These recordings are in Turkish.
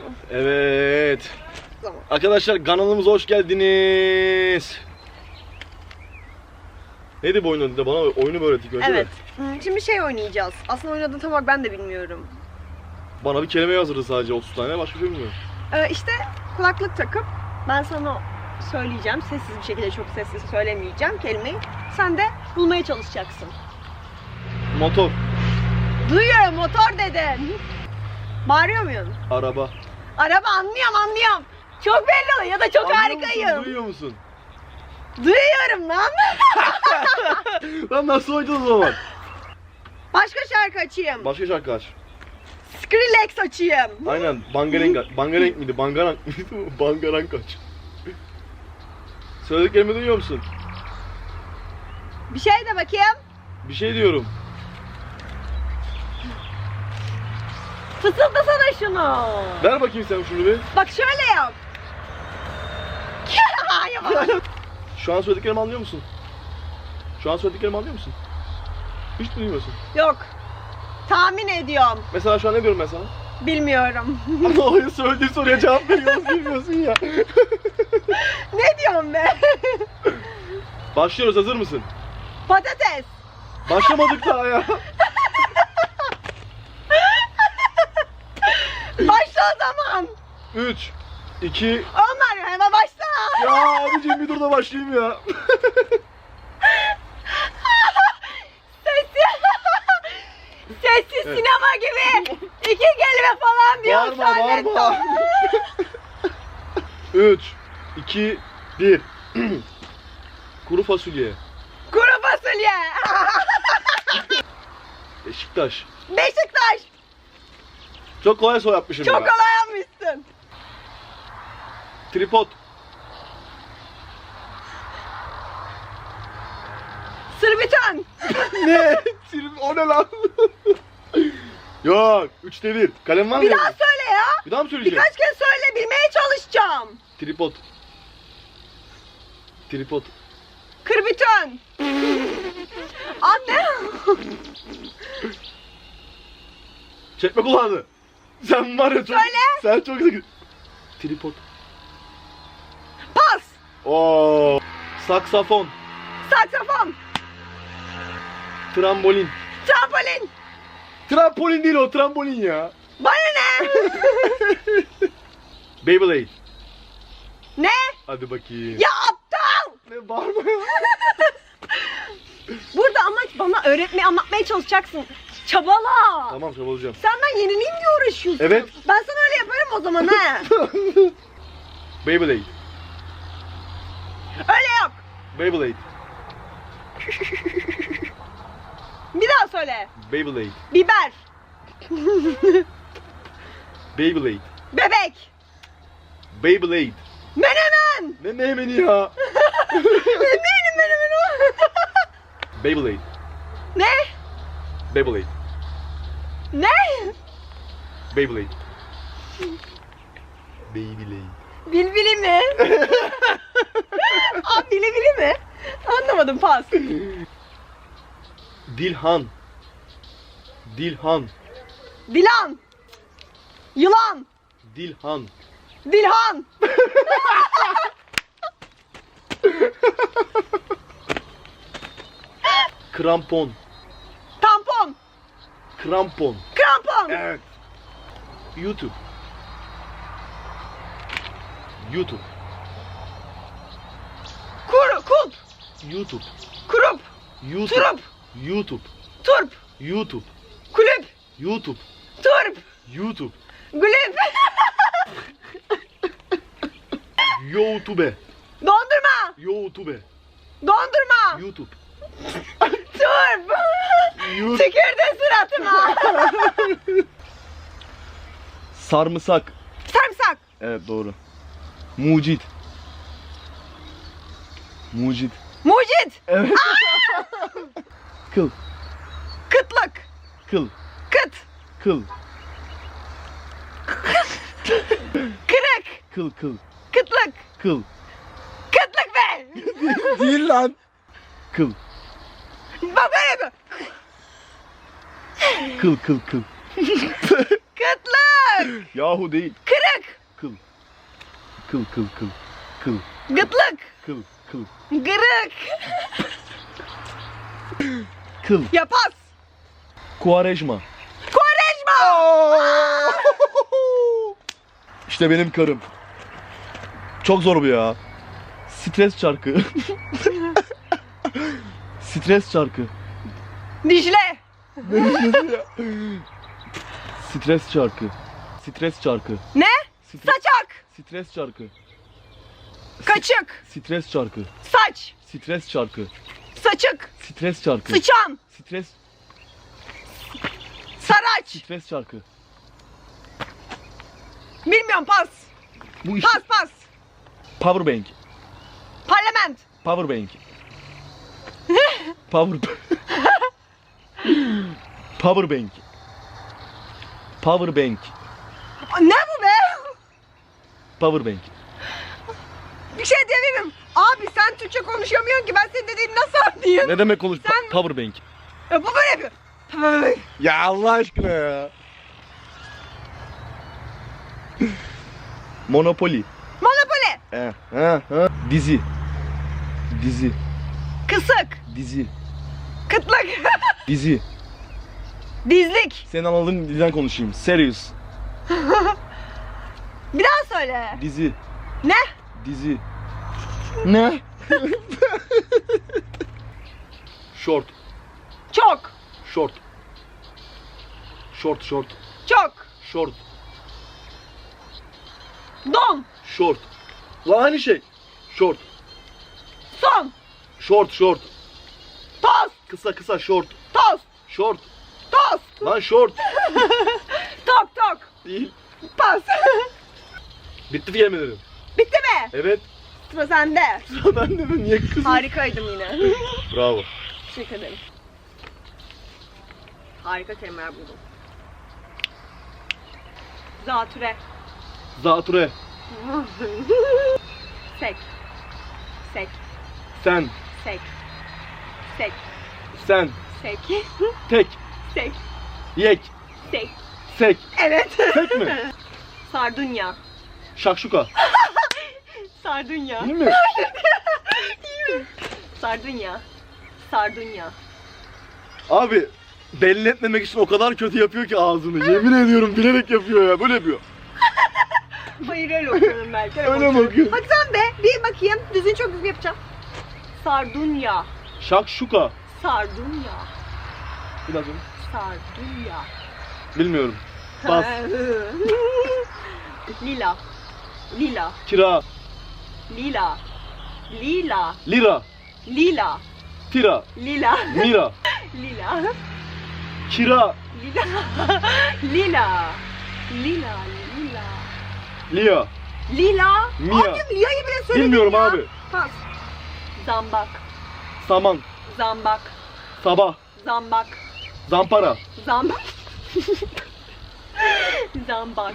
Tamam. Evet. Tamam. Arkadaşlar kanalımıza hoş geldiniz. Neydi bu oyunun adı? Bana oyunu bir öğrettik önce Evet. de. Hmm, Şimdi şey oynayacağız. Aslında oynadığını tam olarak ben de bilmiyorum. Bana bir kelime yazdı sadece 30 tane. Başka bir şey bilmiyorum. Ee, işte kulaklık takıp ben sana söyleyeceğim. Sessiz bir şekilde çok sessiz söylemeyeceğim kelimeyi. Sen de bulmaya çalışacaksın. Motor, Duyuyorum motor dedin. Bağırıyor muyum? araba. Araba anlıyorum anlıyorum. Çok belli oluyor ya da çok Anlıyor harikayım. Musun, duyuyor musun? Duyuyorum lan. Lan nasıl oynayacağız o zaman? Başka şarkı açayım. Başka şarkı aç. Skrillex açayım. Aynen. Bangarenk aç. Bangarenk miydi? Bangarank mıydı? Bangarank aç. Söylediklerimi duyuyor musun? Bir şey de bakayım. Bir şey diyorum. Fısıldasana şunu. Ver bakayım sen şunu bir. Bak şöyle yap. Şu an söylediklerimi anlıyor musun? Şu an söylediklerimi anlıyor musun? Hiç duymuyorsun. Yok. Tahmin ediyorum. Mesela şu an ne diyorum ben sana? Bilmiyorum. Ama o söylediği soruya cevap veriyoruz bilmiyorsun ya. ne diyorum be? Başlıyoruz hazır mısın? Patates. Başlamadık daha ya. Başla o zaman. 3, 2, Onlar hemen başla. ya abicim bir dur da başlayayım ya. Sessiz. Sessiz Evet. sinema gibi. İki kelime falan diyor. Bağırma bağırma. zannettim. 3, 2, 1. Kuru fasulye. Kuru fasulye. Beşiktaş. Beşiktaş. Çok kolay soy yapmışım Çok ya. kolay yapmışsın. Tripod. Sırbütön. ne? Trip o ne lan? Yok. Üçte bir. Kalem var mı? Bir daha söyle ya. Bir daha mı söyleyeceğim? Birkaç kez söyle bilmeye çalışacağım. Tripod. Tripod. Kırbütön. Anne. Çekme kulağını. Sen var ya çok... Söyle. Sen çok sıkı. Tripod. Pas. Oo. Saksafon. Saksafon. Trambolin. Trampolin. Trampolin değil o trambolin ya. Bana ne? Beyblade. ne? Hadi bakayım. Ya aptal. Ne bağırma ya. Burada amaç bana öğretmeye anlatmaya çalışacaksın. Çabala. tamam çabalayacağım. Senden yenileyim diye uğraşıyorsun. Evet. Ben sana öyle yaparım o zaman ha. Beyblade. öyle yok. Beyblade. Bir daha söyle. Beyblade. Biber. Beyblade. Bebek. Beyblade. Menemen. Ne meyveni ya? Neyim menemen o? Beyblade. ne? Beyblade. Ne? Beyblade. Beyblade. Bilbili mi? Aa bilibili mi? Anlamadım pas. Dilhan. Dilhan. Dilan. Yılan. Dilhan. Dilhan. Krampon. Krampon. Krampon. Evet. YouTube. YouTube. Kur, kulp. YouTube. Kurup. YouTube. Turup. YouTube. Turp. YouTube. Kulüp. YouTube. Turp. YouTube. Gülüp. YouTube. Dondurma. YouTube. Dondurma. YouTube. YouTube. Tükürdün suratıma. Sarımsak. Sarımsak. Evet doğru. Mucit. Mucit. Mucit. Evet. kıl. Kıtlık. Kıl. Kıt. Kıl. Kırık. Kıl kıl. Kıtlık. Kıl. Kıtlık be. Değil lan. Kıl. Bir. Kıl kıl kıl. Kıtlık. Yahu değil. Kırık. Kıl. Kıl kıl kıl. Kıl. Gıtlık. Kıl. Kıl. Gırık. Kıl. Yapaz. Kuarejma. Kovarejma. İşte benim karım. Çok zor bu ya. Stres çarkı. Stres çarkı. Dicle. Stres çarkı. Stres çarkı. Ne? Stres, Saçak. stres çarkı. Kaçık. Stres çarkı. Saç. Stres çarkı. Saçık. Stres çarkı. Sıçan. Stres Saraç. stres çarkı. Bilmiyorum pas. Bu iş Pas pas. power bank. Parlament. Power bank. Power Power bank. Power bank. Ne bu be? Power bank. Bir şey diyemem. Abi sen Türkçe konuşamıyorsun ki ben senin dediğini nasıl anlayayım? Ne demek konuş? Sen- Power bank. Ya bu böyle yapıyor. Ay, Ya Allah aşkına ya. Monopoly. Monopoly. Eh, ha, ha. Dizi. Dizi. Kısık. Dizi. Kıtlık. Dizi. Dizlik. Senin anladığın dilden konuşayım. Serious. Bir daha söyle. Dizi. Ne? Dizi. Ne? short. Çok. Short. Short, short. Çok. Short. Don. Short. Lan aynı şey. Short. Son. Short, short. Kısa kısa short. Tost. Short. Tost. Lan short. Tok tok. Değil. Pas. Bitti kelimeleri. Bitti mi? Evet. Sıra sende. ben de mi? Niye kızım? Harikaydım yine. Bravo. Teşekkür ederim. Harika kelimeler buldum. Zatüre. Zatüre. Sek. Sek. Sen. Sek. Sek. Sen. Sek. Tek. Sek. Yek. Sek. Sek. Evet. Tek mi? Sardunya. Şakşuka. Sardunya. Değil mi? Sardunya. Sardunya. Abi belli etmemek için o kadar kötü yapıyor ki ağzını. Yemin ediyorum bilerek yapıyor ya. Böyle yapıyor. Hayır öyle okuyorum belki. Öyle mi okuyorum. Hadi sen de bir bakayım. Düzgün çok düzgün yapacağım. Sardunya. Şakşuka. Sardunya. Biraz önce. Sardunya. Bilmiyorum. Bas. Lila. Lila. Kira. Lila. Lila. Lira. Lila. Tira. Lila. Mira. Lila. Kira. Lila. Lila. Lila. Lila. Lia. Lila. Mia. Abim Lia'yı bile söyledin Bilmiyorum ya. abi. Pas. Zambak. Saman. Zambak. Sabah. Zambak. Zampara. Zambak. Zambak.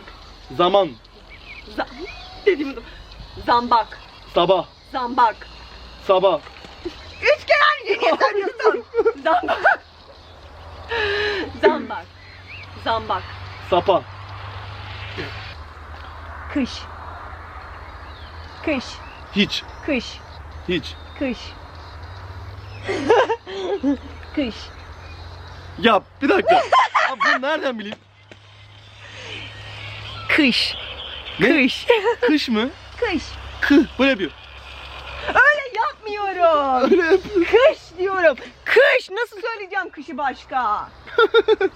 Zaman. Zam Dediğimi unuttum. Zambak. Sabah. Zambak. Sabah. Üç kere aynı şeyi söylüyorsun. Zambak. Zambak. Zambak. Sapa. Kış. Kış. Hiç. Kış. Hiç. Kış. Kış. Ya bir dakika. Abi bunu nereden bileyim? Kış. Ne? Kış. Kış mı? Kış. Kı. Böyle yapıyor. Öyle yapmıyorum. Öyle yapıyor. Kış diyorum. Kış. Nasıl söyleyeceğim kışı başka?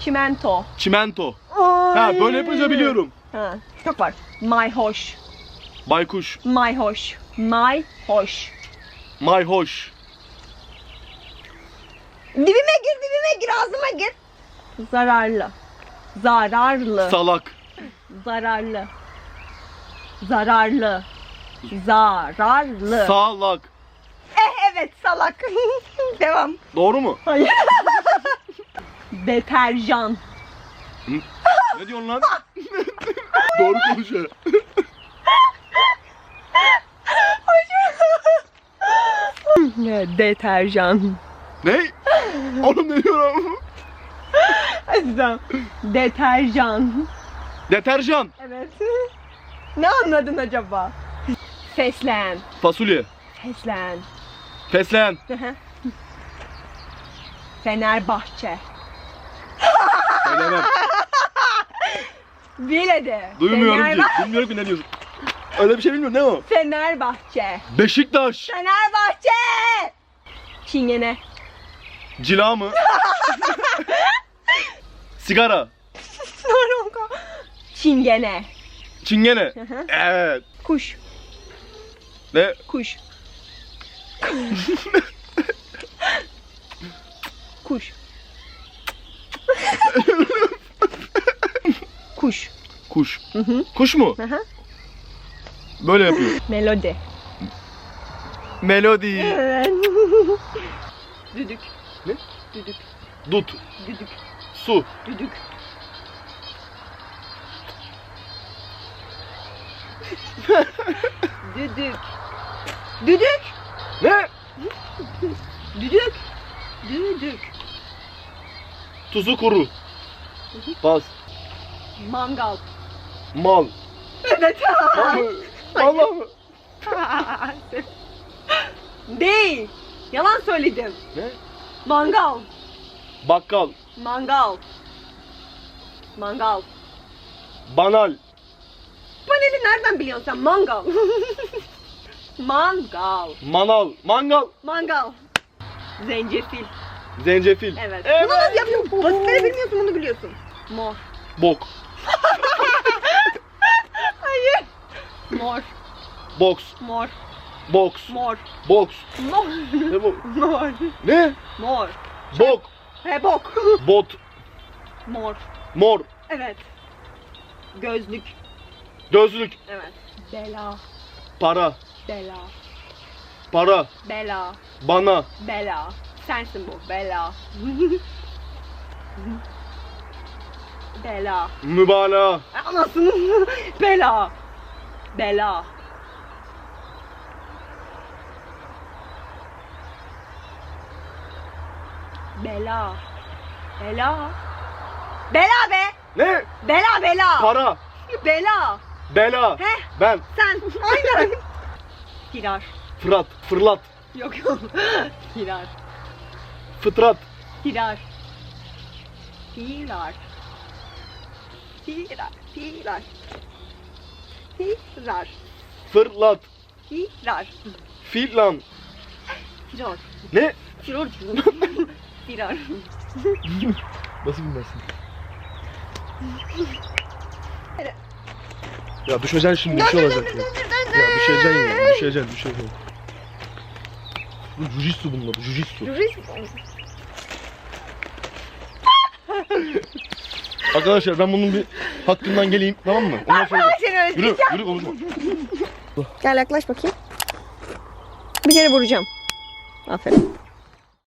Çimento. Çimento. Ha böyle yapınca biliyorum. Ha, çok var. Mayhoş. Baykuş. Mayhoş. Mayhoş. Mayhoş. Dibime gir, dibime gir, ağzıma gir. Zararlı. Zararlı. Salak. Zararlı. Zararlı. Zararlı. Salak. eh evet salak. Devam. Doğru mu? Hayır. Deterjan. Ne diyorsun lan? Doğru konuşuyor. Deterjan. Ne? Oğlum ne diyorum? Tamam. Deterjan. Deterjan. Evet. ne anladın acaba? Feslen. Fasulye. Feslen. Fesleğen. Fenerbahçe. Söylemem. Bile de. Duymuyorum ki. Bilmiyorum ki ne diyorsun. Öyle bir şey bilmiyorum ne o? Fenerbahçe. Beşiktaş. Fenerbahçe. Çingene. Cila mı? Sigara. Çingene. Çingene. Evet. Kuş. Ne? Kuş. Kuş. Kuş. Kuş. Hı hı. Kuş mu? Hı hı. Böyle yapıyor. Melodi. Melodi. Evet. Düdük. Ne? Düdük. Dut. Düdük. Su. Düdük. Düdük. Düdük. Ne? Düdük. Düdük. Tuzu kuru. Pas. Mangal. Mal. Evet. Mal mı? Allah mı? Değil. Yalan söyledim. Ne? Mangal. Bakkal. Mangal. Mangal. Banal. Paneli nereden biliyorsun sen? Mangal. Mangal. Manav. Mangal. Mangal. Zencefil. Zencefil. Evet. Evet. Bunu nasıl yapıyorsun? Basitleri bilmiyorsun bunu biliyorsun. Mor. Bok. Mor. Boks. Mor. Boks. Mor. Boks. Mor. Ne bu? Mor. Ne? Mor. Bok. He bok. Bot. Mor. Mor. Evet. Gözlük. Gözlük. Evet. Bela. Para. Bela. Para. Bela. Bana. Bela. Sensin bu. Bela. Bela. Mübalağa. Anasını. Bela. Bela. Bela. Bela. Bela be. Ne? Bela bela. Para. Bela. Bela. Heh Ben. sen. Aynen. Firar. Fırat. Fırlat. Yok yok. Firar. Fıtrat. Firar. Firar. Firar. Firar. Firar. Fırlat. Firar. Filan. Firar. Ne? Firar. Firar. Nasıl bilmezsin? ya düşeceksin şimdi bir şey olacak ya. Ya düşeceksin ya. Düşeceksin düşeceksin. Bu jujitsu bunun adı. Jujitsu. Arkadaşlar ben bunun bir hakkından geleyim tamam mı? Ondan sonra... Yürü, yürü konuşma. Gel yaklaş bakayım. Bir kere vuracağım. Aferin.